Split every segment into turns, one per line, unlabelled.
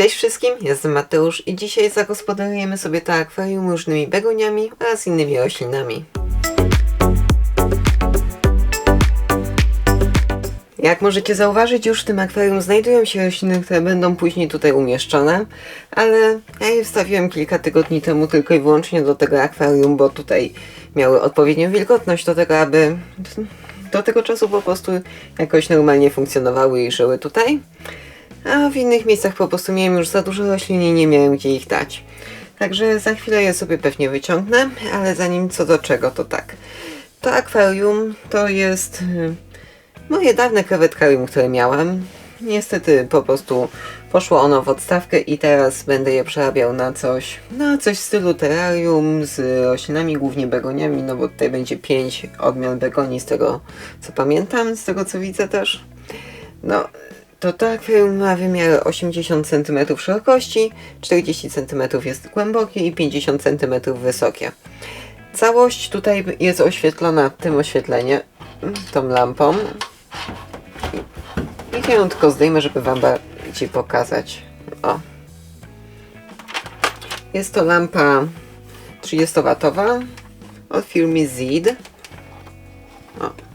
Cześć wszystkim, jestem Mateusz i dzisiaj zagospodarujemy sobie to akwarium różnymi begoniami oraz innymi roślinami. Jak możecie zauważyć, już w tym akwarium znajdują się rośliny, które będą później tutaj umieszczone, ale ja je wstawiłem kilka tygodni temu tylko i wyłącznie do tego akwarium, bo tutaj miały odpowiednią wilgotność do tego, aby do tego czasu po prostu jakoś normalnie funkcjonowały i żyły tutaj. A w innych miejscach po prostu miałem już za dużo roślin i nie miałem gdzie ich dać. Także za chwilę je sobie pewnie wyciągnę, ale zanim co do czego, to tak. To akwarium to jest y, moje dawne krewetkarium, które miałem. Niestety po prostu poszło ono w odstawkę i teraz będę je przerabiał na coś, na coś w stylu terrarium z roślinami, głównie begoniami, no bo tutaj będzie 5 odmian begonii z tego co pamiętam, z tego co widzę też. No, to akwarium ma wymiary 80 cm szerokości, 40 cm jest głębokie i 50 cm wysokie. Całość tutaj jest oświetlona tym oświetleniem, tą lampą. I ją tylko zdejmę, żeby Wam bardziej pokazać. O. Jest to lampa 30W od firmy Zid. O.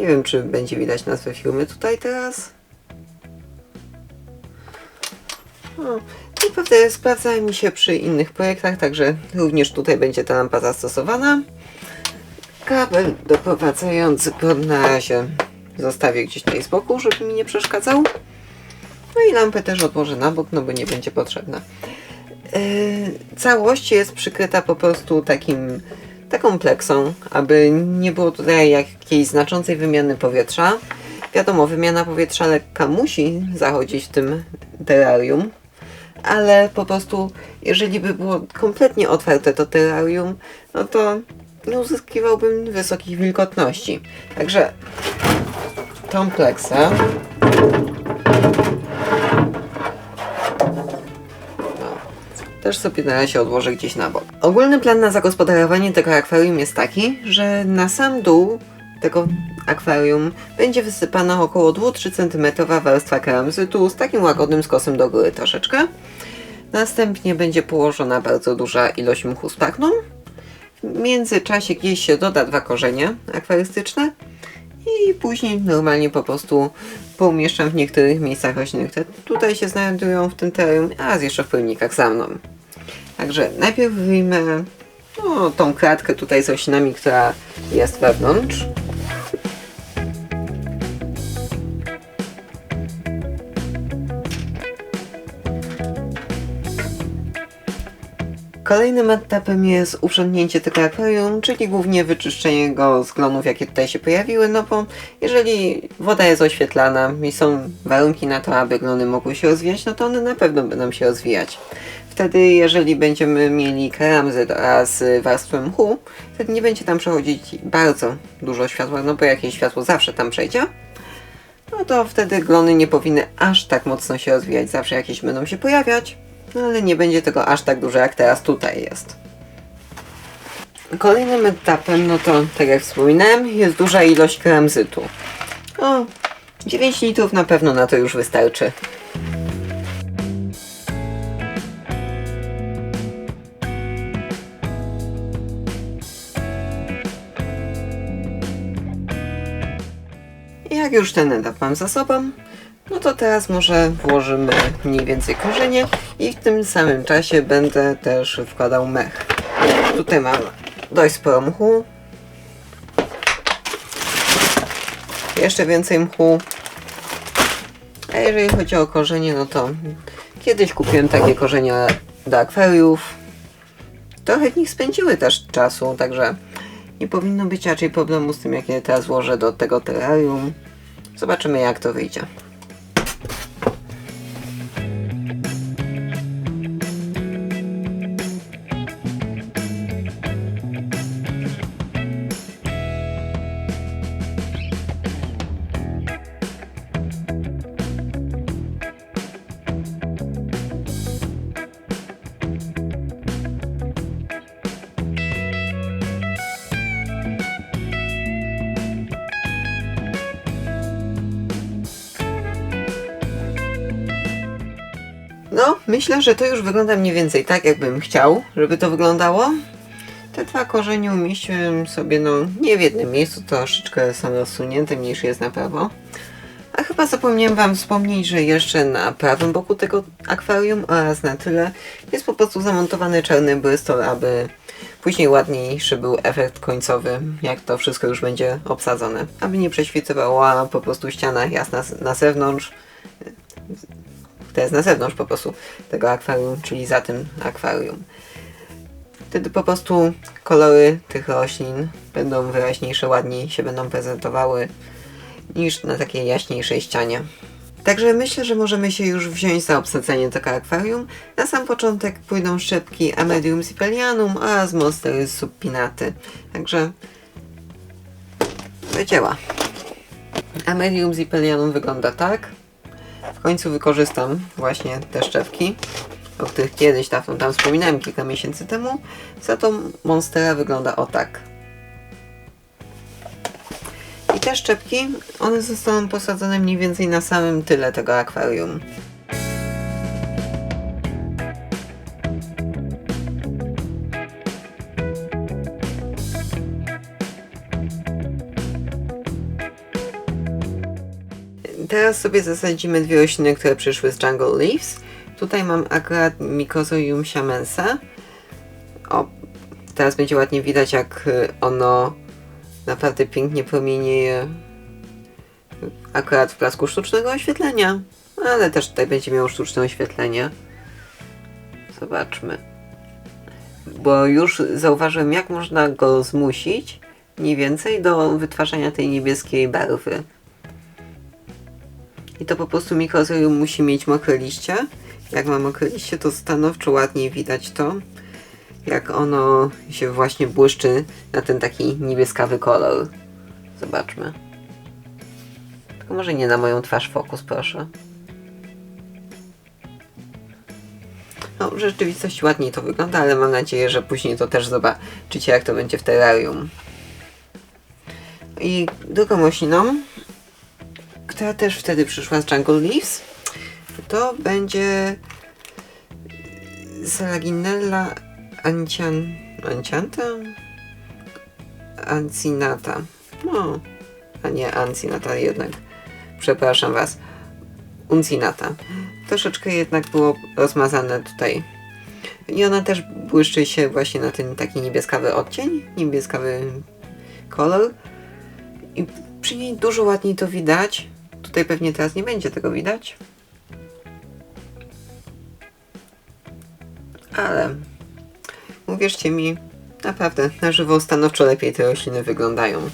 Nie wiem, czy będzie widać nazwę firmy tutaj teraz. O. I pewnie sprawdza mi się przy innych projektach, także również tutaj będzie ta lampa zastosowana. Kabel doprowadzający prąd na razie zostawię gdzieś tutaj z boku, żeby mi nie przeszkadzał. No i lampę też odłożę na bok, no bo nie będzie potrzebna. Yy, całość jest przykryta po prostu takim, taką pleksą, aby nie było tutaj jakiejś znaczącej wymiany powietrza. Wiadomo, wymiana powietrza lekka musi zachodzić w tym terrarium, ale po prostu jeżeli by było kompletnie otwarte to terrarium, no to nie uzyskiwałbym wysokich wilgotności. Także tą pleksę też sobie na razie odłożę gdzieś na bok. Ogólny plan na zagospodarowanie tego akwarium jest taki, że na sam dół tego akwarium będzie wysypana około 2-3 cm warstwa keramzytu z takim łagodnym skosem do góry troszeczkę. Następnie będzie położona bardzo duża ilość mchu pachną. W międzyczasie gdzieś się doda dwa korzenie akwarystyczne i później normalnie po prostu poumieszczam w niektórych miejscach rośliny, które tutaj się znajdują w tym terrarium, a jeszcze w pojemnikach za mną. Także najpierw wyjmę no, tą kratkę tutaj z roślinami, która jest wewnątrz. Kolejnym etapem jest uprzątnięcie tego akwarium, czyli głównie wyczyszczenie go z glonów, jakie tutaj się pojawiły, no bo jeżeli woda jest oświetlana i są warunki na to, aby glony mogły się rozwijać, no to one na pewno będą się rozwijać. Wtedy, jeżeli będziemy mieli keramzyt oraz warstwę mchu, wtedy nie będzie tam przechodzić bardzo dużo światła, no bo jakieś światło zawsze tam przejdzie. No to wtedy glony nie powinny aż tak mocno się rozwijać, zawsze jakieś będą się pojawiać. No ale nie będzie tego aż tak dużo jak teraz tutaj jest. Kolejnym etapem, no to tak jak wspominałem, jest duża ilość keramzytu. O, 9 litrów na pewno na to już wystarczy. Jak już ten etap mam za sobą, no to teraz może włożymy mniej więcej korzenie i w tym samym czasie będę też wkładał mech. Tutaj mam dość sporo mchu. Jeszcze więcej mchu. A jeżeli chodzi o korzenie, no to kiedyś kupiłem takie korzenie do akwariów. Trochę w nich spędziły też czasu, także nie powinno być raczej problemu z tym, jak je teraz włożę do tego terrarium. Zobaczymy jak to wyjdzie. Myślę, że to już wygląda mniej więcej tak, jakbym chciał, żeby to wyglądało. Te dwa korzenie umieściłem sobie, no, nie w jednym miejscu, troszeczkę są rozsunięte, mniejszy jest na prawo. A chyba zapomniałem Wam wspomnieć, że jeszcze na prawym boku tego akwarium oraz na tyle jest po prostu zamontowany czarny brystol, aby później ładniejszy był efekt końcowy, jak to wszystko już będzie obsadzone. Aby nie prześwitywała po prostu ściana jasna na zewnątrz, to jest na zewnątrz po prostu tego akwarium, czyli za tym akwarium. Wtedy po prostu kolory tych roślin będą wyraźniejsze, ładniej się będą prezentowały niż na takiej jaśniejszej ścianie. Także myślę, że możemy się już wziąć za obsadzenie tego akwarium. Na sam początek pójdą szczepki Amedium zipelianum oraz Monstery subpinaty. Także do dzieła. Amedium zipelianum wygląda tak. W końcu wykorzystam właśnie te szczepki, o których kiedyś dawno tam wspominałem kilka miesięcy temu. Za to Monstera wygląda o tak. I te szczepki, one zostaną posadzone mniej więcej na samym tyle tego akwarium. Teraz sobie zasadzimy dwie rośliny, które przyszły z Jungle Leaves. Tutaj mam akurat Mycosorium siamensa. O, teraz będzie ładnie widać, jak y, ono naprawdę pięknie promienieje akurat w blasku sztucznego oświetlenia. Ale też tutaj będzie miało sztuczne oświetlenie. Zobaczmy. Bo już zauważyłem, jak można go zmusić mniej więcej do wytwarzania tej niebieskiej barwy. I to po prostu mikrozorium musi mieć mokre liście. Jak ma mokre liście, to stanowczo ładniej widać to, jak ono się właśnie błyszczy na ten taki niebieskawy kolor. Zobaczmy. Tylko może nie na moją twarz fokus, proszę. No, w rzeczywistości ładniej to wygląda, ale mam nadzieję, że później to też zobaczycie, jak to będzie w terrarium. I drugą rośliną, która też wtedy przyszła z Jungle Leaves, to będzie Salaginella ancian, ancianta? Ancinata. No, a nie Ancinata jednak. Przepraszam Was. Uncinata. Troszeczkę jednak było rozmazane tutaj. I ona też błyszczy się właśnie na ten taki niebieskawy odcień, niebieskawy kolor. I przy niej dużo ładniej to widać. Tutaj pewnie teraz nie będzie tego widać. Ale uwierzcie mi, naprawdę na żywo stanowczo lepiej te rośliny wyglądają.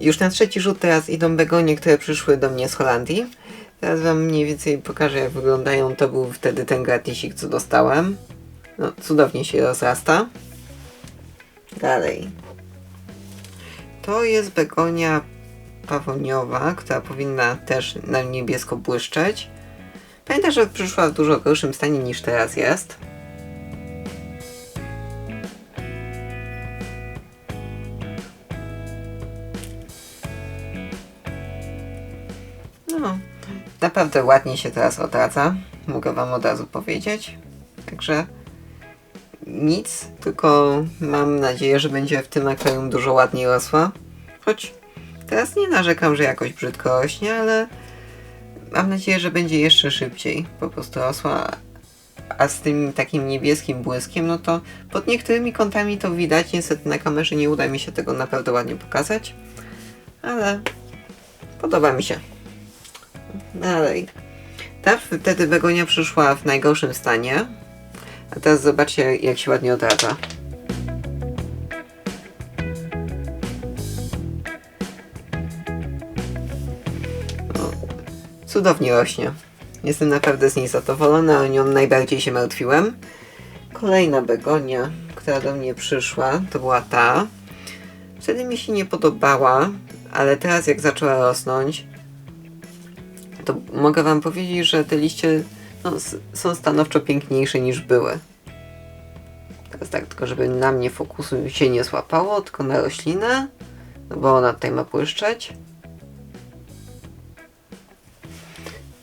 Już na trzeci rzut teraz idą begonie, które przyszły do mnie z Holandii. Teraz wam mniej więcej pokażę jak wyglądają. To był wtedy ten gratisik, co dostałem. No, cudownie się rozrasta. Dalej. To jest begonia pawoniowa, która powinna też na niebiesko błyszczeć. Pamiętam, że przyszła w dużo gorszym stanie niż teraz jest. Naprawdę ładnie się teraz odradza. Mogę Wam od razu powiedzieć. Także nic, tylko mam nadzieję, że będzie w tym akwarium dużo ładniej rosła. Choć teraz nie narzekam, że jakoś brzydko rośnie, ale mam nadzieję, że będzie jeszcze szybciej po prostu rosła. A z tym takim niebieskim błyskiem, no to pod niektórymi kątami to widać. Niestety na kamerze nie uda mi się tego naprawdę ładnie pokazać. Ale podoba mi się. Dalej. Ta wtedy begonia przyszła w najgorszym stanie. A teraz zobaczcie, jak się ładnie odradza. Cudownie rośnie. Jestem naprawdę z niej zadowolona, o nią najbardziej się martwiłem. Kolejna begonia, która do mnie przyszła, to była ta. Wtedy mi się nie podobała, ale teraz jak zaczęła rosnąć, to mogę wam powiedzieć, że te liście no, są stanowczo piękniejsze niż były. Teraz tak, tylko żeby na mnie fokusu się nie złapało, tylko na roślinę, no bo ona tutaj ma błyszczeć.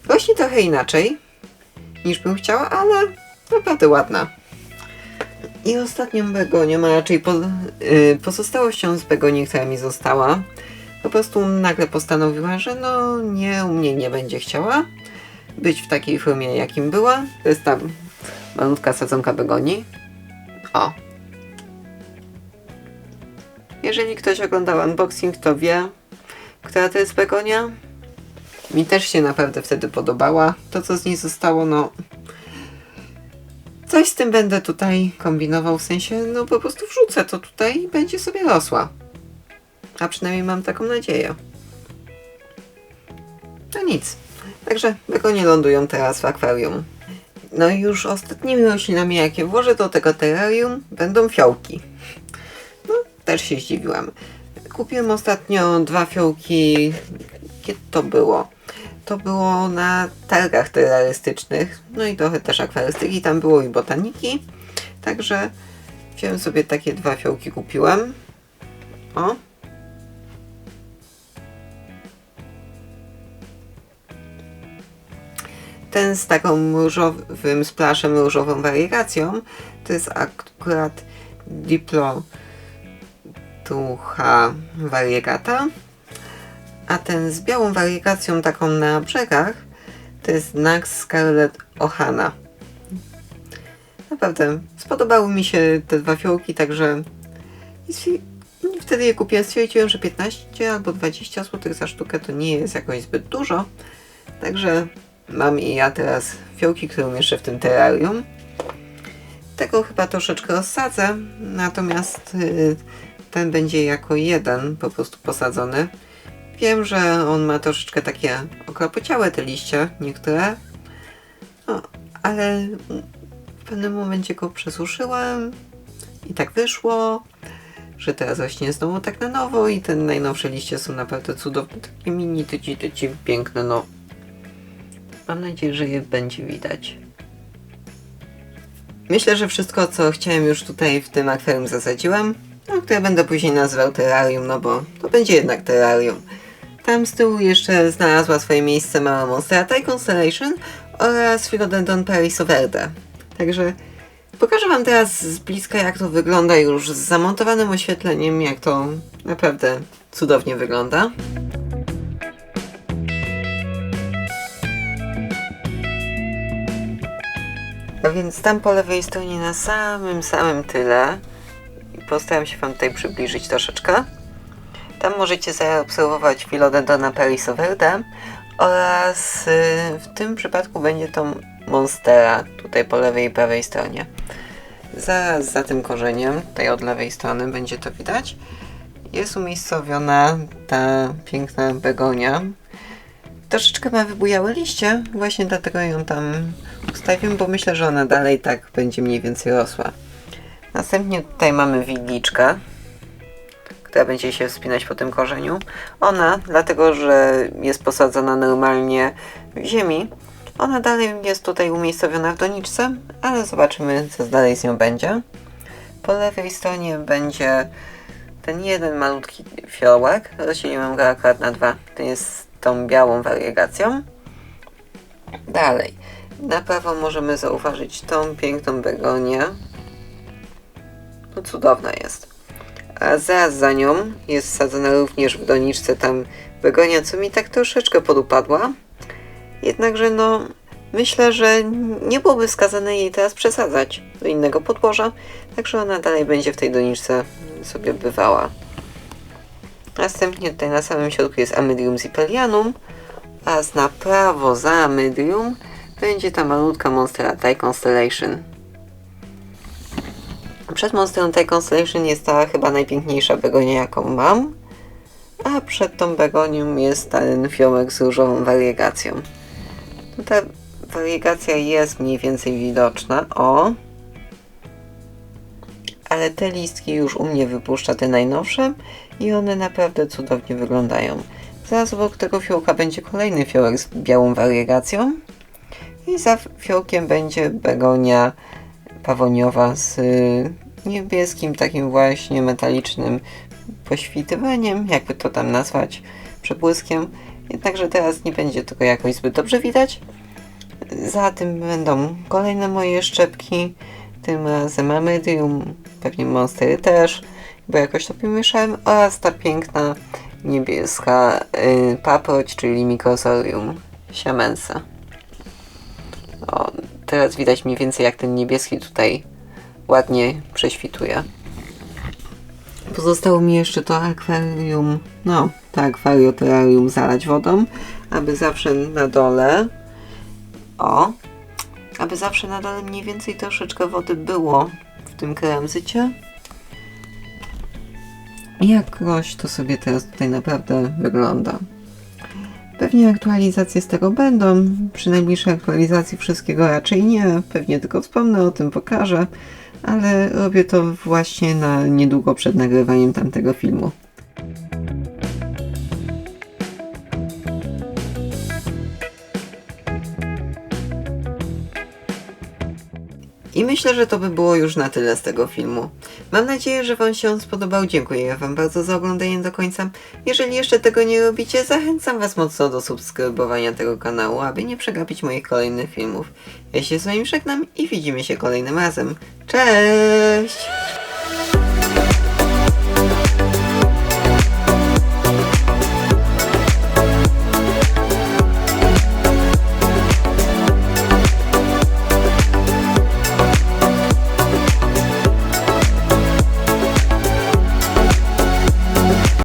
Rośnie trochę inaczej niż bym chciała, ale naprawdę ładna. I ostatnią begonią, a raczej po, yy, pozostałością z begonii, która mi została, po prostu nagle postanowiła, że no nie, u mnie nie będzie chciała być w takiej formie, jakim była. To jest ta malutka sadzonka begonii. O. Jeżeli ktoś oglądał unboxing, to wie, która to jest begonia. Mi też się naprawdę wtedy podobała. To, co z niej zostało, no... Coś z tym będę tutaj kombinował, w sensie, no po prostu wrzucę to tutaj i będzie sobie rosła. A przynajmniej mam taką nadzieję. No nic. Także begonie lądują teraz w akwarium. No i już ostatnimi roślinami, jakie włożę do tego terrarium, będą fiołki. No, też się zdziwiłam. Kupiłem ostatnio dwa fiołki. Kiedy to było? To było na targach terrorystycznych, no i trochę też akwarystyki, tam było i botaniki. Także wziąłem sobie takie dwa fiołki, kupiłem. O. Ten z taką różowym splaszem, różową wariegacją, to jest akurat Diplo Tucha variegata. A ten z białą wariegacją taką na brzegach to jest Nax Scarlet Ohana. Naprawdę spodobały mi się te dwa fiołki, także i wtedy je kupiłem. Stwierdziłem, że 15 albo 20 zł za sztukę to nie jest jakoś zbyt dużo. Także mam i ja teraz fiołki, które umieszczę w tym terrarium. Tego chyba troszeczkę rozsadzę, natomiast y, ten będzie jako jeden po prostu posadzony. Wiem, że on ma troszeczkę takie okropociałe te liście, niektóre. No, ale w pewnym momencie go przesuszyłem i tak wyszło, że teraz rośnie znowu tak na nowo i te najnowsze liście są naprawdę cudowne, takie mini, tyci, tyci, piękne, no. Mam nadzieję, że je będzie widać. Myślę, że wszystko, co chciałem już tutaj w tym akwarium zasadziłem, no, które będę później nazywał terrarium, no bo to będzie jednak terrarium. Tam z tyłu jeszcze znalazła swoje miejsce mała monstera Thai Constellation oraz Philodendron Parisoverde. Także pokażę Wam teraz z bliska jak to wygląda już z zamontowanym oświetleniem, jak to naprawdę cudownie wygląda. A więc tam po lewej stronie na samym, samym tyle i postaram się Wam tutaj przybliżyć troszeczkę. Tam możecie zaobserwować Philodendrona parisoverde oraz y, w tym przypadku będzie to Monstera tutaj po lewej i prawej stronie. Zaraz za tym korzeniem, tutaj od lewej strony będzie to widać, jest umiejscowiona ta piękna begonia. Troszeczkę ma wybujałe liście, właśnie dlatego ją tam ustawiam, bo myślę, że ona dalej tak będzie mniej więcej rosła. Następnie tutaj mamy wigliczkę, która będzie się wspinać po tym korzeniu. Ona, dlatego że jest posadzona normalnie w ziemi, ona dalej jest tutaj umiejscowiona w doniczce, ale zobaczymy, co dalej z nią będzie. Po lewej stronie będzie ten jeden malutki fiołek. Rozdzieliłem go akurat na dwa. To jest tą białą wariegacją. Dalej. Na prawo możemy zauważyć tą piękną begonię. No cudowna jest. A zaraz za nią jest wsadzona również w doniczce tam begonia, co mi tak troszeczkę podupadła. Jednakże no, myślę, że nie byłoby wskazane jej teraz przesadzać do innego podłoża, także ona dalej będzie w tej doniczce sobie bywała. Następnie tutaj na samym środku jest Amydrium zipelianum, a na prawo za Amydrium będzie ta malutka Monstera Thai Constellation. Przed Monsterą Thai Constellation jest ta chyba najpiękniejsza begonia jaką mam, a przed tą begonią jest ten fiołek z różową wariegacją. No ta wariegacja jest mniej więcej widoczna, o, ale te listki już u mnie wypuszcza te najnowsze i one naprawdę cudownie wyglądają. Zaraz obok tego fiołka będzie kolejny fiołek z białą wariegacją i za fiołkiem będzie begonia pawoniowa z y, niebieskim takim właśnie metalicznym poświtywaniem, jakby to tam nazwać, przebłyskiem. Jednakże teraz nie będzie tego jakoś zbyt dobrze widać. Za tym będą kolejne moje szczepki. Tym razem Amerium, pewnie Monstery też, bo jakoś to pomieszałem. Oraz ta piękna niebieska y, paproć, czyli Microsorium siamensa. O, teraz widać mniej więcej jak ten niebieski tutaj ładnie prześwituje. Pozostało mi jeszcze to akwarium, no, to akwarium zalać wodą, aby zawsze na dole, o, aby zawsze na dole mniej więcej troszeczkę wody było w tym kremzycie. I jakoś to sobie teraz tutaj naprawdę wygląda. Pewnie aktualizacje z tego będą. Przy najbliższej aktualizacji wszystkiego raczej nie. Pewnie tylko wspomnę o tym, pokażę. Ale robię to właśnie na niedługo przed nagrywaniem tamtego filmu. I myślę, że to by było już na tyle z tego filmu. Mam nadzieję, że Wam się on spodobał. Dziękuję Wam bardzo za oglądanie do końca. Jeżeli jeszcze tego nie robicie, zachęcam Was mocno do subskrybowania tego kanału, aby nie przegapić moich kolejnych filmów. Ja się z Wami żegnam i widzimy się kolejnym razem. Cześć!